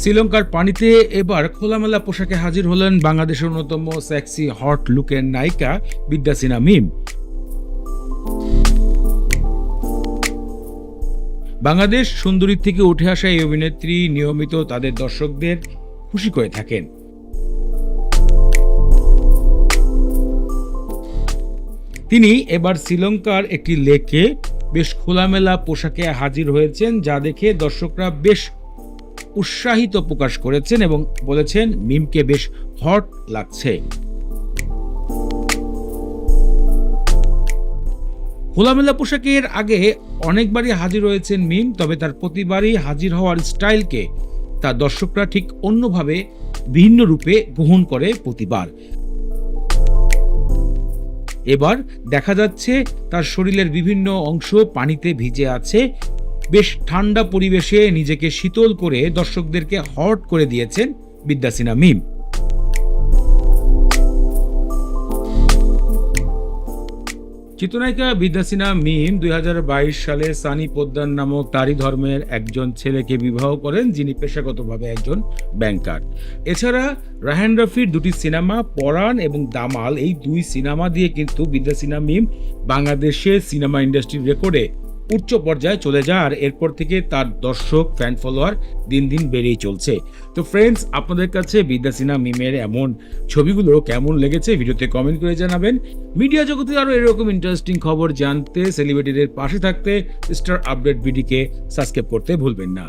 শ্রীলঙ্কার পানিতে এবার খোলামেলা পোশাকে হাজির হলেন বাংলাদেশের অন্যতম সেক্সি হট লুকের নায়িকা বিদ্যাসিনা মিম। বাংলাদেশ সুন্দরী থেকে উঠে আসা এই অভিনেত্রী নিয়মিত তাদের দর্শকদের খুশি করে থাকেন। তিনি এবার শ্রীলঙ্কার একটি লেকে বেশ খোলামেলা পোশাকে হাজির হয়েছেন, যা দেখে দর্শকরা বেশ উৎসাহিত প্রকাশ করেছেন এবং বলেছেন, মিমকে বেশ হট লাগছে। খোলামেলা পোশাকের আগে অনেকবারই হাজির হয়েছেন মিম, তবে তার প্রতিবারই হাজির হওয়ার স্টাইলকে তার দর্শকরা ঠিক অন্যভাবে, ভিন্ন রূপে গ্রহণ করে প্রতিবার। এবার দেখা যাচ্ছে, তার শরীরের বিভিন্ন অংশ পানিতে ভিজে আছে বেশ ঠান্ডা পরিবেশে নিজেকে শীতল করে দর্শকদেরকে হট করে দিয়েছেন বিদ্যাসিনা মিম। চিত্রনায়িকা বিদ্যাসিনা মিম দুই হাজার বাইশ সালে সানি পোদ্দার নামক তারি ধর্মের একজন ছেলেকে বিবাহ করেন, যিনি পেশাগতভাবে একজন ব্যাংকার এছাড়া রাহান রফির দুটি সিনেমা, পরাণ এবং দামাল, এই দুই সিনেমা দিয়ে কিন্তু বিদ্যাসিনা মিম বাংলাদেশের সিনেমা ইন্ডাস্ট্রির রেকর্ডে উচ্চ পর্যায়ে চলে যায় আর এরপর থেকে তার দর্শক ফ্যান ফলোয়ার দিন দিন বেড়েই চলছে। তো ফ্রেন্ডস আপনাদের কাছে বিদ্যা সিনহা মিমের এমন ছবিগুলো কেমন লেগেছে ভিডিওতে কমেন্ট করে জানাবেন। মিডিয়া জগতে আরও এরকম ইন্টারেস্টিং খবর জানতে সেলিব্রিটিদের পাশে থাকতে স্টার আপডেট বিডিকে সাবস্ক্রাইব করতে ভুলবেন না।